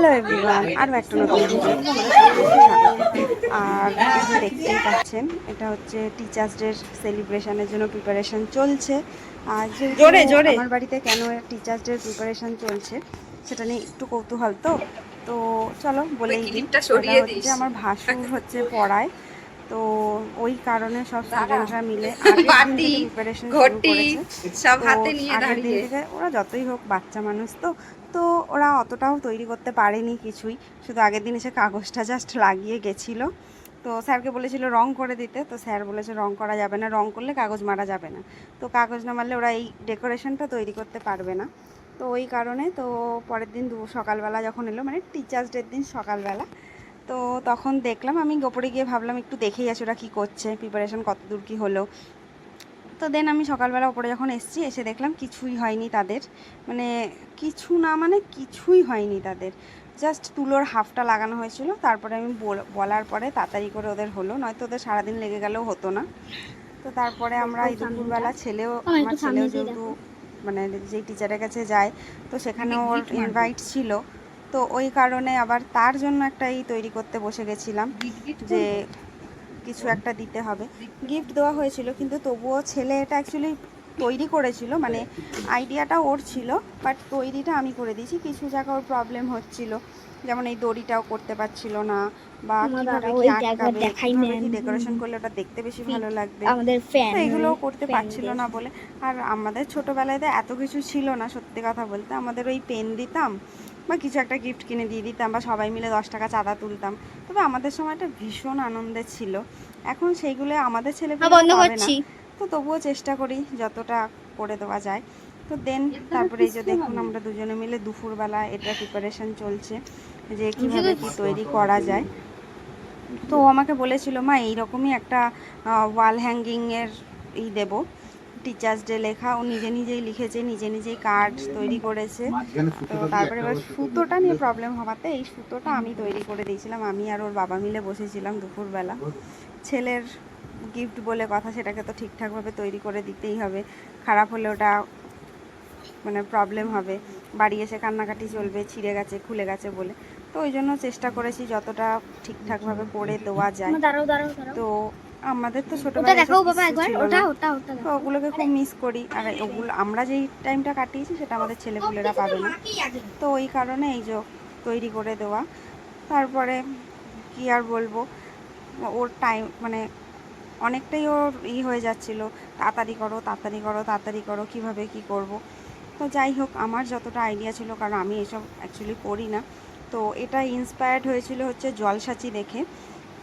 Hello everyone আরও একটা নতুন। আর দেখতেই পাচ্ছেন এটা হচ্ছে টিচার্স ডে সেলিব্রেশনের জন্য প্রিপারেশন চলছে। আর জোরে, জোরে। আমার বাড়িতে কেন টিচার্স ডে প্রিপারেশন চলছে সেটা নিয়ে একটু কৌতূহল তো? তো চলো বলেই দিই আমার ভাসুর হচ্ছে পড়ায়। তো ওই কারণে সব স্টুডেন্টরা মিলে প্রিপারেশন সব হাতে নিয়ে দাঁড়িয়ে। ওরা যতই হোক বাচ্চা মানুষ তো তো ওরা অতটাও তৈরি করতে পারেনি কিছুই। শুধু আগের দিন এসে কাগজটা জাস্ট লাগিয়ে গেছিল। তো স্যারকে বলেছিল রং করে দিতে। তো স্যার বলেছে রং করা যাবে না রং করলে কাগজ মারা যাবে না। তো কাগজ না মারলে ওরা এই ডেকোরেশনটা তৈরি করতে পারবে না। তো ওই কারণে তো পরের দিন দু সকালবেলা যখন এলো মানে টিচার্স ডের দিন সকালবেলা তো তখন দেখলাম আমি গোপরে গিয়ে ভাবলাম একটু দেখেই আসি ওরা কী করছে প্রিপারেশন কত দূর কী হলো? তো দেন আমি সকালবেলা ওপরে যখন এসেছি এসে দেখলাম কিছুই হয়নি তাদের। মানে কিছু না মানে কিছুই হয়নি তাদের। জাস্ট তুলোর হাফটা লাগানো হয়েছিল তারপরে আমি বল- বলার পরে তাড়াতাড়ি করে ওদের হলো। নয়তো ওদের সারাদিন লেগে গেলেও হতো না। তো তারপরে আমরা এই দুপুরবেলা ছেলেও আমার ছেলেও যেহেতু মানে যেই টিচারের কাছে যায় তো সেখানে ওর ইনভাইট ছিল। তো ওই কারণে আবার তার জন্য একটা এই তৈরি করতে বসে গেছিলাম যে কিছু একটা দিতে হবে। গিফট দেওয়া হয়েছিল কিন্তু তবুও ছেলে এটা অ্যাকচুয়ালি তৈরি করেছিল মানে আইডিয়াটা ওর ছিল বাট তৈরিটা আমি করে দিয়েছি। কিছু জায়গা ওর প্রবলেম হচ্ছিল যেমন এই দড়িটাও করতে পারছিল না বা কীভাবে কি আটকাবে কীভাবে কি ডেকোরেশন করলে ওটা দেখতে বেশি ভালো লাগবে। আমাদের ফ্যান তো এগুলো করতে পারছিল না বলে। আর আমাদের ছোটোবেলায় তো এত কিছু ছিল না সত্যি কথা বলতে। আমাদের ওই পেন দিতাম বা কিছু একটা গিফট কিনে দিয়ে দিতাম বা সবাই মিলে দশ টাকা চাঁদা তুলতাম। তবে আমাদের সময়টা ভীষণ আনন্দের ছিল। এখন সেইগুলো আমাদের ছেলে বন্ধ করছি। তো তবুও চেষ্টা করি যতটা করে দেওয়া যায়। তো দেন তারপরে এই যে দেখুন আমরা দুজনে মিলে দুপুরবেলা এটা প্রিপারেশন চলছে যে কীভাবে কী তৈরি করা যায়। তো আমাকে বলেছিল মা এইরকমই একটা ওয়াল হ্যাঙ্গিংয়ের ই দেব। টিচার্স ডে লেখা ও নিজে নিজেই লিখেছে নিজে নিজেই কার্ড তৈরি করেছে। তো তারপরে এবার সুতোটা নিয়ে প্রবলেম হওয়াতে এই সুতোটা আমি তৈরি করে দিয়েছিলাম। আমি আর ওর বাবা মিলে বসেছিলাম দুপুরবেলা। ছেলের গিফট বলে কথা সেটাকে তো ঠিকঠাকভাবে তৈরি করে দিতেই হবে। খারাপ হলে ওটা মানে প্রবলেম হবে। বাড়ি এসে কান্নাকাটি চলবে ছিঁড়ে গেছে খুলে গেছে বলে। তো ওই জন্য চেষ্টা করেছি যতটা ঠিকঠাকভাবে করে দেওয়া যায়। তো আমাদের তো ছোটবেলায় দেখাও বাবা একবার ওটা ওটা ওটা তো ওগুলোকে খুব মিস করি। আর ওগুলো আমরা যেই টাইমটা কাটিয়েছি সেটা আমাদের ছেলেপুলেরা পাবে না তো ওই কারণে এই যে তৈরি করে দেওয়া। তারপরে কি আর বলব? ওর টাইম মানে অনেকটাই ওর ই হয়ে যাচ্ছিল। তাড়াতাড়ি করো তাড়াতাড়ি করো তাড়াতাড়ি করো কীভাবে কি করব? তো যাই হোক আমার যতটা আইডিয়া ছিল কারণ আমি এসব অ্যাকচুয়ালি করি না। তো এটা ইন্সপায়ার্ড হয়েছিল হচ্ছে জলসাচি দেখে।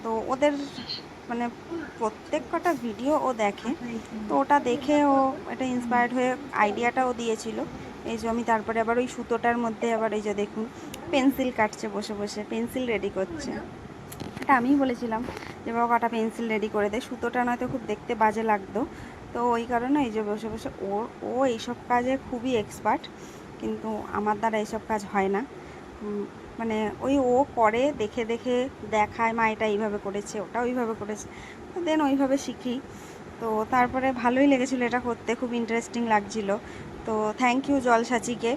তো ওদের মানে প্রত্যেক কটা ভিডিও ও দেখে। তো ওটা দেখে ও এটা ইন্সপায়ার্ড হয়ে আইডিয়াটাও দিয়েছিল। এই যে আমি তারপরে আবার ওই সুতোটার মধ্যে আবার এই যে দেখুন পেন্সিল কাটছে বসে বসে পেন্সিল রেডি করছে। এটা আমিই বলেছিলাম যে বাবা কটা পেন্সিল রেডি করে দেয় সুতোটা নয়তো খুব দেখতে বাজে লাগতো। তো ওই কারণে এই যে বসে বসে ওর ও এইসব কাজে খুবই এক্সপার্ট কিন্তু আমার দ্বারা এইসব কাজ হয় না। মানে ওই ও করে, দেখে দেখে দেখায়, মা, এটা এইভাবে করেছে ওটা ওইভাবে করেছে। দেন ওইভাবে শিখি। তো তারপরে ভালোই লেগেছিলো এটা করতে, খুব ইন্টারেস্টিং লাগছিল। তো থ্যাংক ইউ জলসাচিকে,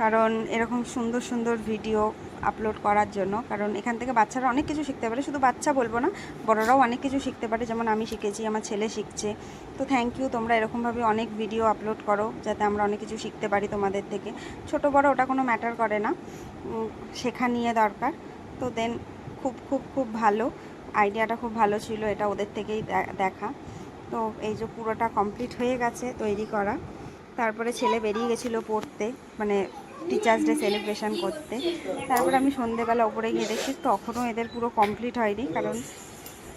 কারণ এরকম সুন্দর সুন্দর ভিডিও আপলোড করার জন্য। কারণ এখান থেকে বাচ্চারা অনেক কিছু শিখতে পারে, শুধু বাচ্চা বলব না, বড়রাও অনেক কিছু শিখতে পারে। যেমন আমি শিখেছি, আমার ছেলে শিখছে। তো থ্যাংক ইউ তোমরা এরকমভাবে অনেক ভিডিও আপলোড করো, যাতে আমরা অনেক কিছু শিখতে পারি তোমাদের থেকে। ছোট, বড় ওটা কোনো ম্যাটার করে না। শেখা নিয়ে দরকার। তো দেন খুব খুব খুব ভালো। আইডিয়াটা খুব ভালো ছিল, এটা ওদের থেকেই দেখা। তো এই যে পুরোটা কমপ্লিট হয়ে গেছে তৈরি করা। তারপরে ছেলে বেরিয়ে গেছিল পড়তে মানে টিচার্স ডে সেলিব্রেশন করতে। তারপরে আমি সন্ধেবেলা ওপরে গিয়ে দেখি তখনও এদের পুরো কমপ্লিট হয়নি, কারণ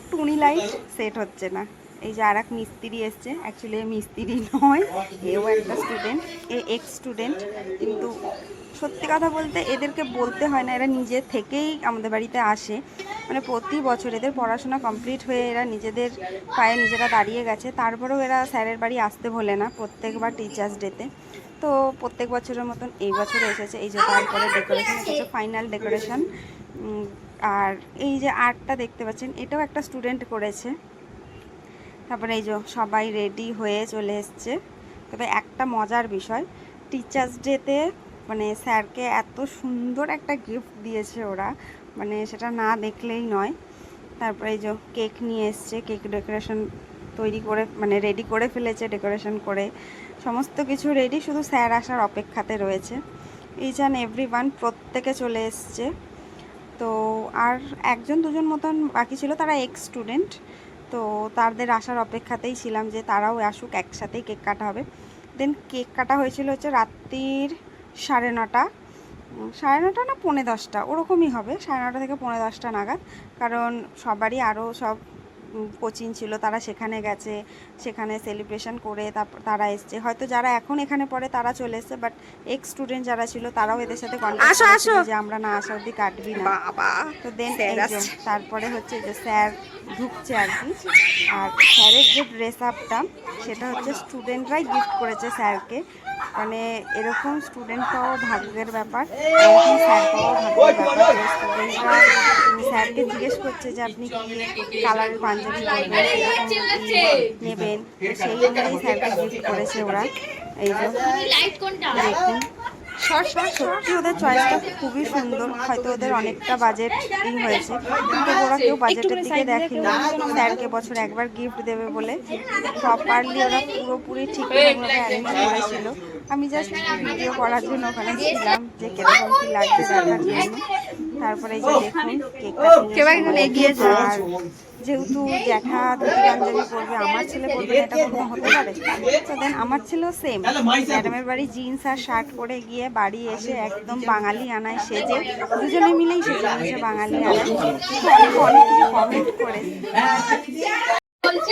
টুনি লাইট সেট হচ্ছে না। এই যে আর এক মিস্ত্রি এসছে অ্যাকচুয়ালি মিস্ত্রি নয়, এও একটা স্টুডেন্ট এ এক্স স্টুডেন্ট কিন্তু সত্যি কথা বলতে এদেরকে বলতে হয় না, এরা নিজে থেকেই আমাদের বাড়িতে আসে। মানে প্রতি বছর এদের পড়াশোনা কমপ্লিট হয়ে এরা নিজেদের পায়ে নিজেরা দাঁড়িয়ে গেছে। তারপরেও এরা স্যারের বাড়ি আসতে ভোলে না প্রত্যেকবার টিচার্স ডেতে তো প্রত্যেক বছরের মতন এই বছরে এসেছে, এই যে তারপরে ডেকোরেশন এসেছে ফাইনাল ডেকোরেশন আর এই যে আর্টটা দেখতে পাচ্ছেন, এটাও একটা স্টুডেন্ট করেছে। তারপরে এই যে সবাই রেডি হয়ে চলে এসছে। তবে একটা মজার বিষয় টিচার্স ডেতে মানে স্যারকে এত সুন্দর একটা গিফট দিয়েছে ওরা মানে সেটা না দেখলেই নয়। তারপরে এই যে কেক নিয়ে এসছে কেক ডেকোরেশন তৈরি করে মানে রেডি করে ফেলেছে ডেকোরেশন করে। সমস্ত কিছু রেডি শুধু স্যার আসার অপেক্ষাতে রয়েছে। ইচ অ্যান্ড এভরি ওয়ান প্রত্যেকে চলে এসছে। তো আর একজন দুজন মতন বাকি ছিল, তারা এক্স স্টুডেন্ট তো তাদের আসার অপেক্ষাতেই ছিলাম যে তারাও আসুক, একসাথেই কেক কাটা হবে। দেন কেক কাটা হয়েছিল হচ্ছে রাত্রির সাড়ে নটা। সাড়ে নটা না, পৌনে দশটা, ওরকমই হবে। সাড়ে নটা থেকে পৌনে দশটা নাগাদ। কারণ সবারই আরও সব কোচিং ছিল তারা সেখানে গেছে সেখানে সেলিব্রেশন করে তারপর তারা এসছে হয়তো যারা এখন এখানে পড়ে তারা চলে এসছে বাট এক্স স্টুডেন্ট যারা ছিল তারাও এদের সাথে কন্ট্যাক্ট। যে আমরা না আসা অবধি কাটবি না তো দেন। তারপরে হচ্ছে যে স্যার ঢুকছে আর কি। আর স্যারের যে ড্রেস আপটা সেটা হচ্ছে স্টুডেন্টরাই গিফট করেছে স্যারকে। মানে এরকম স্টুডেন্ট পাওয়া ভাগ্যের ব্যাপার, এরকম স্যার পাওয়া ভাগ্যের ব্যাপার। স্টুডেন্টরা স্যারকে জিজ্ঞেস করছে যে, আপনি কি কালারের পাঞ্জাবি নেবেন? সেই অনুযায়ী স্যারকে গিফট করেছে ওরা। এই যে, দেখুন। সত্যি ওদের চয়েসটা খুবই সুন্দর। হয়তো ওদের অনেকটা বাজেট ই হয়েছে। কিন্তু ওরা কেউ বাজেটের দিকে দেখেনি। স্যারকে বছর একবার গিফট দেবে বলে প্রপারলি ওরা পুরোপুরি ঠিকঠাকভাবে অ্যারেঞ্জ করেছিল। আমি জাস্ট ভিডিও করার জন্য ওখানে ছিলাম যে কেরকম কি লাগছে দেখার জন্য। তারপরে এই যে দেখুন কেউ একজন এগিয়ে কেকটা আর যেহেতু জ্যাঠা ধুতি পাঞ্জাবি পরবে আমার ছেলে পরবে এটা কোনো হতে পারে। তো দেন আমার ছেলেও সেম ম্যাডামের বাড়ি জিন্স আর শার্ট পরে গিয়ে বাড়ি এসে একদম বাঙালি আনায় সেজে দুজনে মিলেই সেজে নিয়েছে বাঙালি আনায়। অনেক অনেক কিছু কমেন্ট করে বলছে